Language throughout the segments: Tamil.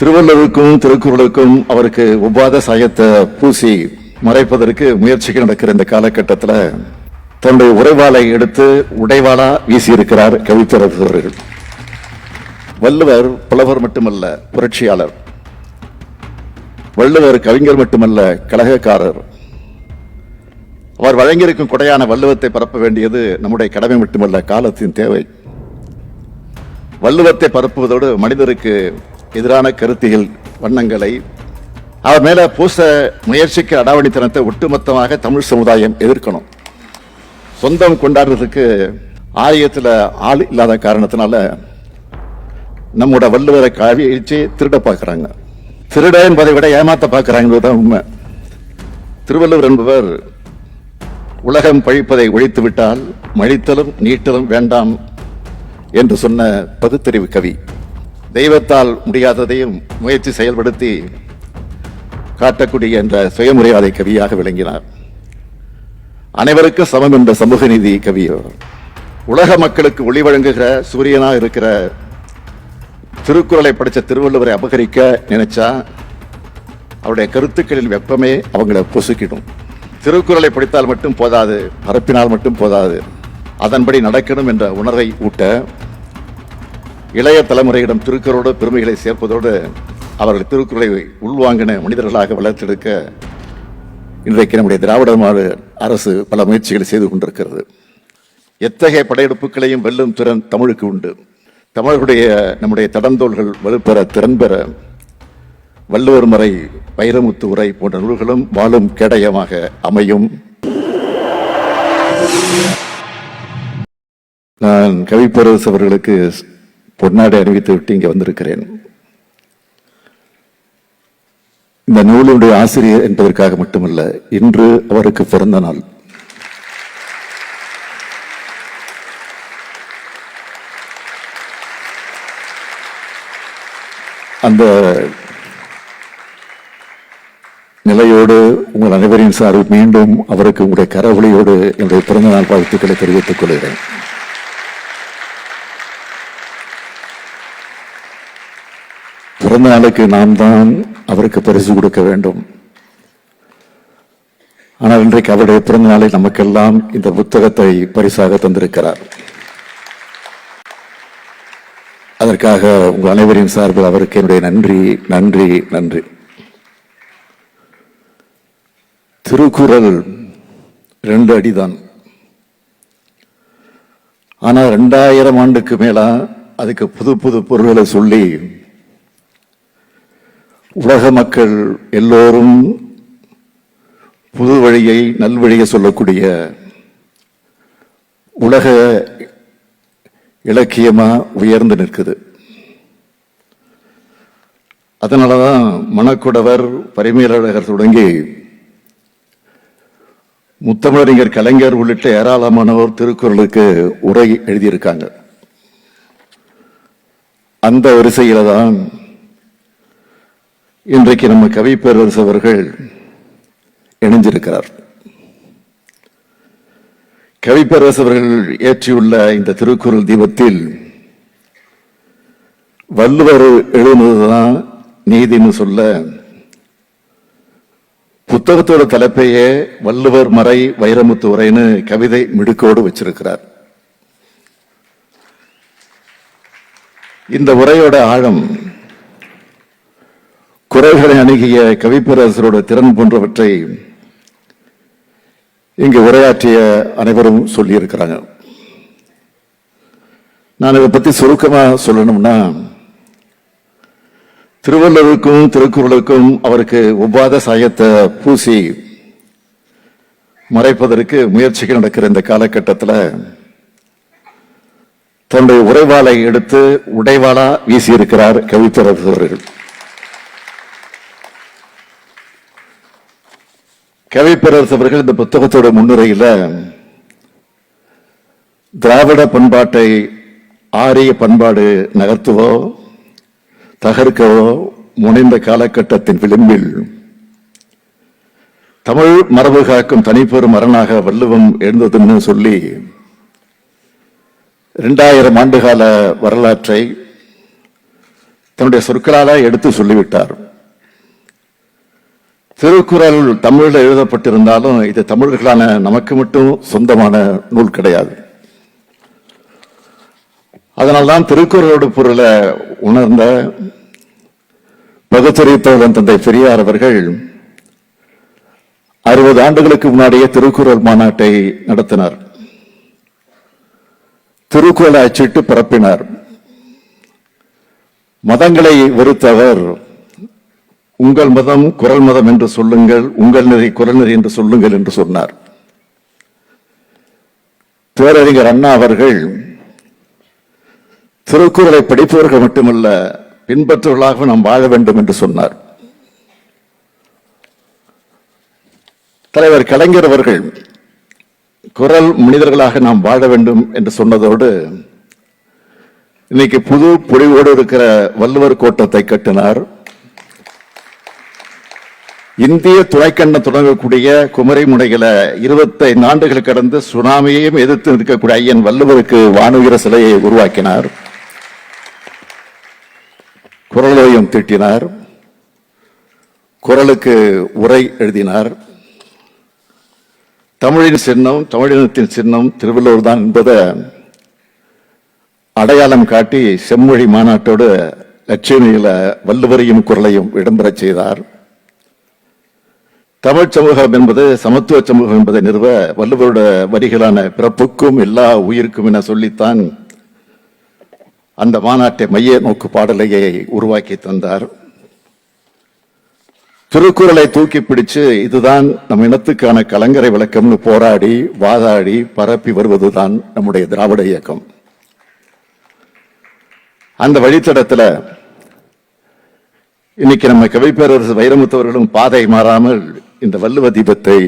திருவள்ளுவருக்கும் திருக்குறளுக்கும் அவருக்கு உபாத சாயத்தை பூசி மறைப்பதற்கு முயற்சிகள் நடக்கிற இந்த காலகட்டத்தில் தன்னுடைய உரைவாளை எடுத்து உடைவாளா வீசியிருக்கிறார் கவிப்பரசவர்கள் வள்ளுவர் புலவர் மட்டுமல்ல புரட்சியாளர். வள்ளுவர் கவிஞர் மட்டுமல்ல கழகக்காரர். அவர் வழங்கியிருக்கும் கொடையான வள்ளுவத்தை பரப்ப வேண்டியது நம்முடைய கடமை மட்டுமல்ல காலத்தின் தேவை. வள்ளுவத்தை பரப்புவதோடு மனிதருக்கு எதிரான கருத்துகள் வண்ணங்களை அவர் மேலே பூச முயற்சிக்க அடாவடித்தனத்தை ஒட்டுமொத்தமாக தமிழ் சமுதாயம் எதிர்க்கணும். சொந்தம் கொண்டாடுறதுக்கு ஆலயத்தில் ஆள் இல்லாத காரணத்தினால நம்மோட வள்ளுவரை கவிழ்ச்சி திருட பார்க்குறாங்க. திருட என்பதை விட ஏமாத்த தான் உண்மை. திருவள்ளுவர் என்பவர் உலகம் பழிப்பதை ஒழித்து விட்டால் மழித்தலும் நீட்டலும் வேண்டாம் என்று சொன்ன பகுத்தறிவு கவி. தெய்வத்தால் முடியாததையும் முயற்சி செயல்படுத்தி காட்டக்கூடிய என்ற சுயமுறையாதை கவியாக விளங்கினார். அனைவருக்கும் சமம் என்ற சமூக நீதி கவி உலக மக்களுக்கு ஒளி வழங்குகிற சூரியனா இருக்கிற திருக்குறளை படித்த திருவள்ளுவரை அபகரிக்க நினைச்சா அவருடைய கருத்துக்களின் வெப்பமே அவங்கள பொசுக்கிடும். திருக்குறளை படித்தால் மட்டும் போதாது பரப்பினால் மட்டும் போதாது. அதன்படி நடக்கணும் என்ற உணர்வை ஊட்ட இளைய தலைமுறையிடம் திருக்குறளோடு பெருமைகளை சேர்ப்பதோடு அவர்கள் திருக்குறளை உள்வாங்கின மனிதர்களாக வளர்த்தெடுக்க இன்றைக்கு நம்முடைய திராவிட மாடு அரசு பல முயற்சிகளை செய்து கொண்டிருக்கிறது. எத்தகைய படையெடுப்புகளையும் வெல்லும் திறன் தமிழுக்கு உண்டு. தமிழர்களுடைய நம்முடைய தடந்தோள்கள் வலுப்பெற திறன் பெற வள்ளுவர் முறை வைரமுத்து உரை போன்ற நூல்களும் வாழும் கேடயமாக அமையும். நான் கவிப்பரசு அவர்களுக்கு பொன்னாடை அணிவித்து விட்டு இங்கே வந்திருக்கிறேன். இந்த நூலுடைய ஆசிரியர் என்பதற்காக மட்டுமல்ல இன்று அவருக்கு பிறந்த நாள். அந்த நிலையோடு உங்கள் அனைவரின் சார்பில் மீண்டும் அவருக்கு உங்களுடைய கரவொலியோடு என்னுடைய பிறந்த நாள் வாழ்த்துக்களை தெரிவித்துக் கொள்கிறேன். பிறந்த நாளுக்கு நாம் தான் அவருக்கு பரிசு கொடுக்க வேண்டும். ஆனால் இன்றைக்கு அவருடைய பிறந்த நாளை நமக்கெல்லாம் இந்த புத்தகத்தை பரிசாக தந்திருக்கிறார். அதற்காக உங்கள் அனைவரின் சார்பில் அவருக்கு என்னுடைய நன்றி நன்றி நன்றி. திருக்குறள் ரெண்டு அடிதான். ஆனால் ரெண்டாயிரம் ஆண்டுக்கு மேலா அதுக்கு புது புது பொருள்களை சொல்லி உலக மக்கள் எல்லோரும் புது வழியை நல்வழியை சொல்லக்கூடிய உலக இலக்கியமா உயர்ந்து நிற்குது. அதனாலதான் மணக்குடவர் பரிமையாளர் தொடங்கி முத்தமிழறிஞர் கலைஞர் உள்ளிட்ட ஏராளமானவர் திருக்குறளுக்கு உரை எழுதியிருக்காங்க. அந்த வரிசையில் தான் இன்றைக்கு நம்ம கவி பேரரசு அவர்கள் இணைஞ்சிருக்கிறார் கவி பேரரசு அவர்கள் ஏற்றியுள்ள இந்த திருக்குறள் தீபத்தில் வள்ளுவர் எழுதுனதுதான் நீதின்னு சொல்ல புத்தகத்தோட தலைப்பையே வள்ளுவர் மறை வைரமுத்து உரைன்னு கவிதை மிடுக்கோடு வச்சிருக்கிறார். இந்த உரையோட ஆழம் குறைகளை அணுகிய கவிப்பேரரசரோட திறன் போன்றவற்றை இங்கு உரையாற்றிய அனைவரும் சொல்லியிருக்கிறாங்க. நான் இதை பத்தி சுருக்கமா சொல்லணும்னா திருவள்ளுவருக்கும் திருக்குறளுக்கும் அவருக்கு ஒவ்வாத சாயத்தை பூசி மறைப்பதற்கு முயற்சிகள் நடக்கிற இந்த காலகட்டத்தில் தன்னுடைய உறைவாளை எடுத்து உடைவாளா வீசியிருக்கிறார் கவிப்பரசு அவர்கள் அவர்கள் இந்த புத்தகத்தோட முன்னுரையில் திராவிட பண்பாட்டை ஆரிய பண்பாடு நகர்த்துவோ தகர்க்கவோ முனைந்த காலகட்டத்தின் விளிம்பில் தமிழ் மரபு காக்கும் தனிப்பெரும் மரணாக வள்ளுவம் எழுந்ததுன்னு சொல்லி இரண்டாயிரம் ஆண்டுகால வரலாற்றை தன்னுடைய சொற்களால எடுத்து சொல்லிவிட்டார். திருக்குறள் தமிழில் எழுதப்பட்டிருந்தாலும் இது தமிழர்களான நமக்கு மட்டும் சொந்தமான நூல் கிடையாது. அதனால்தான் திருக்குறளோட பொருளை உணர்ந்த பகுத்தறித்தவன் தந்தை பெரியார் அவர்கள் அறுபது ஆண்டுகளுக்கு முன்னாடியே திருக்குறள் மாநாட்டை நடத்தினார். திருக்குறளை அச்சிட்டு பரப்பினார் மதங்களை வெறுத்தவர் உங்கள் மதம் குரல் மதம் என்று சொல்லுங்கள் உங்கள் நெறி குரல் நெறி என்று சொல்லுங்கள் என்று சொன்னார். பேரறிஞர் அண்ணா அவர்கள் திருக்குறளை படிப்பவர்கள் மட்டுமல்ல பின்பற்றவர்களாக நாம் வாழ வேண்டும் என்று சொன்னார். தலைவர் கலைஞர் அவர்கள் குரல் மனிதர்களாக நாம் வாழ வேண்டும் என்று சொன்னதோடு இன்னைக்கு புது பொழிவோடு இருக்கிற வள்ளுவர் கோட்டத்தை கட்டினார். இந்திய துணைக்கண்டம் தொடங்கக்கூடிய குமரி முனைகளை இருபத்தைந்து ஆண்டுகள் கடந்து சுனாமியையும் எதிர்த்து நிற்கக்கூடிய ஐயன் வள்ளுவருக்கு வானுகிற சிலையை உருவாக்கினார். குரலோயம் தீட்டினார். குரலுக்கு உரை எழுதினார். தமிழின் சின்னம் தமிழினத்தின் சின்னம் திருவள்ளுவர் தான் என்பதை அடையாளம் காட்டி செம்மொழி மாநாட்டோடு லட்சுமியில வள்ளுவரையும் குரலையும் இடம்பெறச் செய்தார். தமிழ் சமூகம் என்பது சமத்துவ சமூகம் என்பதை நிறுவ வள்ளுவரோட வரிகளான பிறப்புக்கும் எல்லா உயிருக்கும் என சொல்லித்தான் அந்த மாநாட்டை மைய நோக்கு பாடலையை உருவாக்கி தந்தார். திருக்குறளை தூக்கி பிடிச்சு இதுதான் நம் இனத்துக்கான கலங்கரை விளக்கம்னு போராடி வாதாடி பரப்பி வருவதுதான் நம்முடைய திராவிட இயக்கம். அந்த வழித்தடத்தில் இன்னைக்கு நம்ம கவிப்பேரரசு வைரமுத்தவர்களும் பாதை மாறாமல் இந்த வள்ளுவ தீபத்தை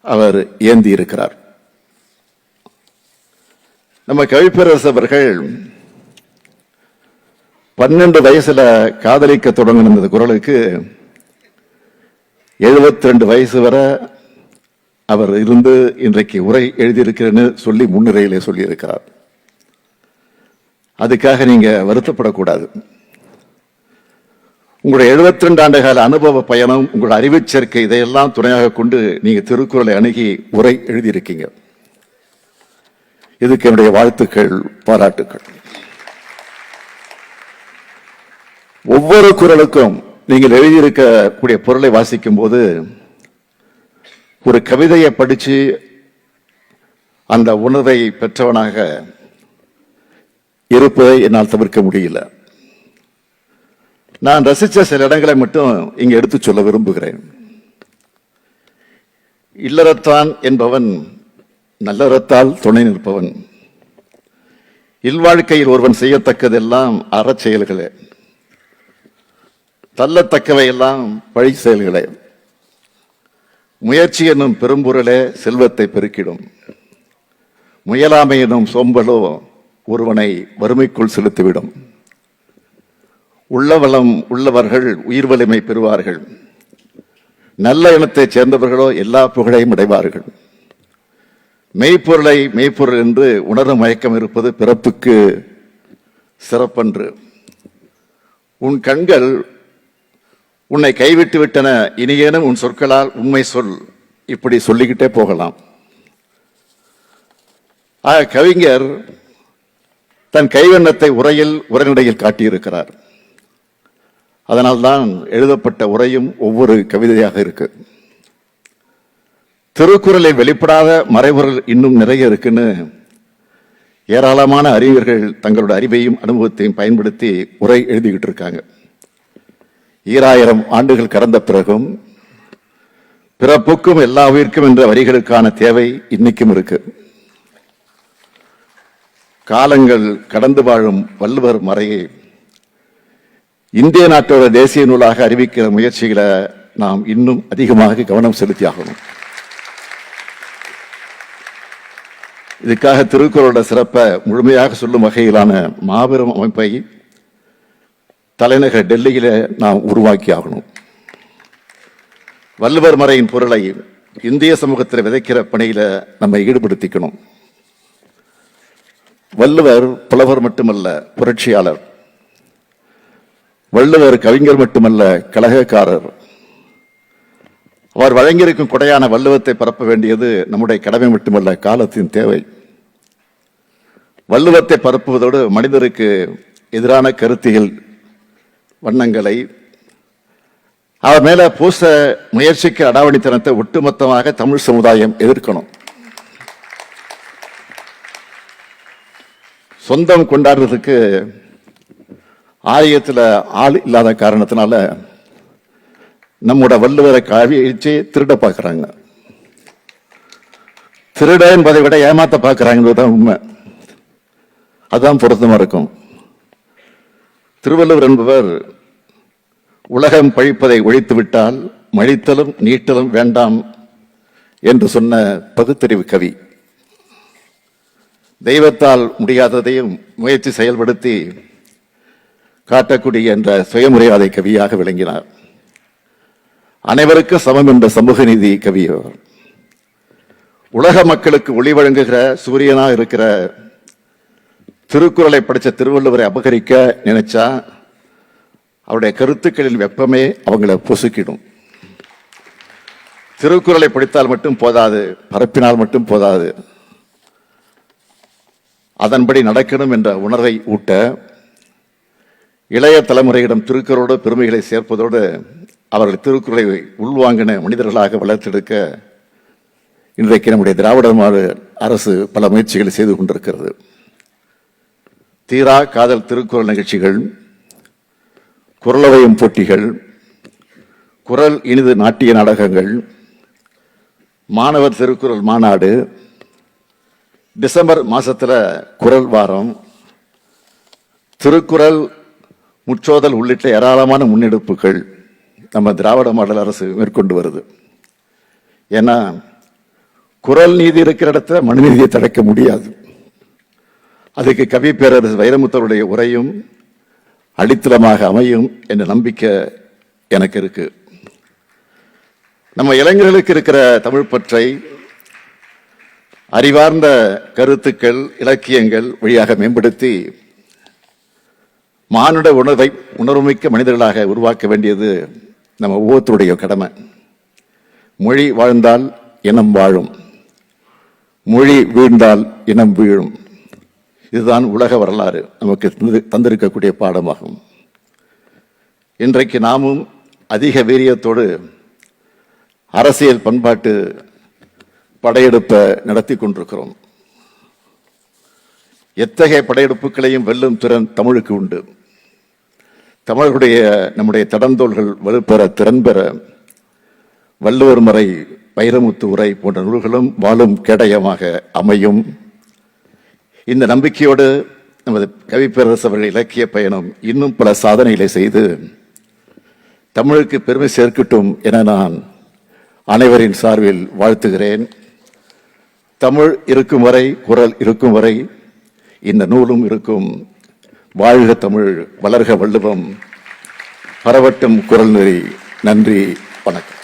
அவர் ஏந்தி இருக்கிறார் நம்ம கவிப்பரசு அவர்கள் பன்னெண்டு வயசுல காதலிக்க தொடங்கின இந்த குரலுக்கு எழுபத்தி ரெண்டு வயசு வரை அவர் இருந்து இன்றைக்கு உரை எழுதியிருக்கிறேன்னு சொல்லி முன்னுரையிலே சொல்லியிருக்கிறார். அதுக்காக நீங்க வருத்தப்படக்கூடாது. உங்களுடைய 72 ரெண்டு ஆண்டு கால அனுபவ பயணம் உங்களுடைய அறிவு சேர்க்கை இதையெல்லாம் துணையாக கொண்டு நீங்க திருக்குறளை அணுகி உரை எழுதியிருக்கீங்க. இதுக்கு என்னுடைய வாழ்த்துக்கள் பாராட்டுக்கள். ஒவ்வொரு குரலுக்கும் நீங்கள் எழுதியிருக்கக்கூடிய பொருளை வாசிக்கும் போது ஒரு கவிதையை படித்து அந்த உணர்வை பெற்றவனாக இருப்பதை என்னால் தவிர்க்க முடியல. நான் ரசித்த சில இடங்களை மட்டும் இங்கே எடுத்து சொல்ல விரும்புகிறேன். இல்லறத்தான் என்பவன் நல்லறத்தால் துணை நிற்பவன். இல்வாழ்க்கையில் ஒருவன் செய்யத்தக்கதெல்லாம் அறச் செயல்களே. தள்ளத்தக்கவை எல்லாம் பழி செயல்களே. முயற்சி என்னும் பெரும்பொருளே செல்வத்தை பெருக்கிடும். முயலாமை எனும் சோம்பலோ ஒருவனை வறுமைக்குள் செலுத்திவிடும். உள்ளவளம் உள்ளவர்கள் உயிர் வலிமை பெறுவார்கள். நல்ல இனத்தைச் சேர்ந்தவர்களோ எல்லா புகழையும் அடைவார்கள். மெய்ப்பொருளை மெய்ப்பொருள் என்று உணரும் மயக்கம் இருப்பது பிறப்புக்கு சிறப்பன்று. உன் கண்கள் உன்னை கைவிட்டு விட்டன இனியேனும் உன் சொற்களால் உண்மை சொல் இப்படி சொல்லிக்கிட்டே போகலாம். ஆக கவிஞர் தன் கைவண்ணத்தை உரையில் உரைநடையில் காட்டியிருக்கிறார். அதனால்தான் எழுதப்பட்ட உரையும் ஒவ்வொரு கவிதையாக இருக்கு. திருக்குறளை வெளிப்படாத மறைபொருள் இன்னும் நிறைய இருக்குன்னு ஏராளமான அறிஞர்கள் தங்களோட அறிவையும் அனுபவத்தையும் பயன்படுத்தி உரை எழுதிக்கிட்டு இருக்காங்க. ஈராயிரம் ஆண்டுகள் கடந்த பிறகும் பிறப்புக்கும் எல்லா உயிர்க்கும் என்ற வரிகளுக்கான தேவை இன்னைக்கும் இருக்கு. காலங்கள் கடந்து வாழும் வள்ளுவர் மறையை இந்திய நாட்டோட தேசிய நூலாக அறிவிக்கிற முயற்சிகளை நாம் இன்னும் அதிகமாக கவனம் செலுத்தி ஆகணும் இதுக்காக திருக்குறளோட சிறப்பை முழுமையாக சொல்லும் வகையிலான மாபெரும் அமைப்பை தலைநகர் டெல்லியில நாம் உருவாக்கி ஆகணும் வள்ளுவர் மறையின் பொருளை இந்திய சமூகத்தில் விதைக்கிற பணியில நம்ம ஈடுபடுத்திக்கணும். வள்ளுவர் புலவர் மட்டுமல்ல புரட்சியாளர். வள்ளுவர் கவிஞர் மட்டுமல்ல கலகக்காரர் அவர் வழங்கியிருக்கும் கொடையான வள்ளுவத்தை பரப்ப வேண்டியது நம்முடைய கடமை மட்டுமல்ல காலத்தின் தேவை. வள்ளுவத்தை பரப்புவதோடு மனிதருக்கு எதிரான கருத்தியல் வண்ணங்களை அவர் மேல பூச முயற்சிக்க அடாவணித்தனத்தை ஒட்டுமொத்தமாக தமிழ் சமுதாயம் எதிர்க்கணும். சொந்தம் கொண்டாடுறதுக்கு ஆலயத்தில் ஆள் இல்லாத காரணத்தினால நம்மோட வள்ளுவரை காவிச்சு திருட பார்க்குறாங்க. திருட என்பதை விட ஏமாத்த பார்க்குறாங்கிறது தான் உண்மை. அதுதான் பொருத்தமாக இருக்கும். திருவள்ளுவர் என்பவர் உலகம் பழிப்பதை ஒழித்துவிட்டால் மழித்தலும் நீட்டலும் வேண்டாம் என்று சொன்ன பகுத்தறிவு கவி. தெய்வத்தால் முடியாததையும் முயற்சி செயல்படுத்தி காட்டக்கூடிய என்ற சுயமரியாதை கவியாக விளங்கினார். அனைவருக்கும் சமம் என்ற சமூக நீதி கவி அவர். உலக மக்களுக்கு ஒளி வழங்குகிற சூரியனாக இருக்கிற திருக்குறளை படித்த திருவள்ளுவரை அபகரிக்க நினைச்சா அவருடைய கருத்துக்களின் வெப்பமே அவங்கள பொசுக்கிடும். திருக்குறளை படித்தால் மட்டும் போதாது பரப்பினால் மட்டும் போதாது. அதன்படி நடக்கணும் என்ற உணர்வை ஊட்ட இளைய தலைமுறையிடம் திருக்குறளோடு பெருமைகளை சேர்ப்பதோடு அவர்கள் திருக்குறளை உள்வாங்கின மனிதர்களாக வளர்த்தெடுக்க இன்றைக்கு நம்முடைய திராவிட மாடு அரசு பல முயற்சிகளை செய்து கொண்டிருக்கிறது. தீரா காதல் திருக்குறள் நிகழ்ச்சிகள் குரலவையும் போட்டிகள் குரல் இனிது நாட்டிய நாடகங்கள் மாணவர் திருக்குறள் மாநாடு டிசம்பர் மாதத்தில் குரல் வாரம் திருக்குறள் முற்றோதல் உள்ளிட்ட ஏராளமான முன்னெடுப்புகள் நம்ம திராவிட மாடல் அரசு மேற்கொண்டு வருது. ஏன்னா குரல் நீதி இருக்கிற இடத்துல மனுநீதியை தடைக்க முடியாது. அதுக்கு கவி பேரரசு வைரமுத்தருடைய உரையும் அடித்தளமாக அமையும் என்ற நம்பிக்கை எனக்கு இருக்கு. நம்ம இளைஞர்களுக்கு இருக்கிற தமிழ் பற்றை அறிவார்ந்த கருத்துக்கள் இலக்கியங்கள் வழியாக மேம்படுத்தி மானுட உணர்வை உணர்வுமிக்க மனிதர்களாக உருவாக்க வேண்டியது நம்ம ஒவ்வொருத்தருடைய கடமை. மொழி வாழ்ந்தால் இனம் வாழும். மொழி வீழ்ந்தால் இனம் வீழும். இதுதான் உலக வரலாறு. நமக்கு தந்து- தந்திருக்கக்கூடிய பாடமாகும். இன்றைக்கு நாமும் அதிக வீரியத்தோடு அரசியல் பண்பாட்டு படையெடுப்பை நடத்தி கொண்டிருக்கிறோம். எத்தகைய படையெடுப்புகளையும் வெல்லும் திறன் தமிழுக்கு உண்டு. தமிழர்களுடைய நம்முடைய தடந்தோள்கள் வலுப்பெற திறன் பெற வள்ளுவர் மறை வைரமுத்து உரை போன்ற நூல்களும் வாழும் கேடயமாக அமையும். இந்த நம்பிக்கையோடு நமது கவிப்பேரரசு அவர்கள் இலக்கிய பயணம் இன்னும் பல சாதனைகளை செய்து தமிழுக்கு பெருமை சேர்க்கட்டும் என நான் அனைவரின் சார்பில் வாழ்த்துகிறேன். தமிழ் இருக்கும் வரை குரல் இருக்கும் வரை இந்த நூலும் இருக்கும் வாழ்க தமிழ் வளர்க வள்ளுவம். பரவட்டும் குரல் நெறி நன்றி வணக்கம்.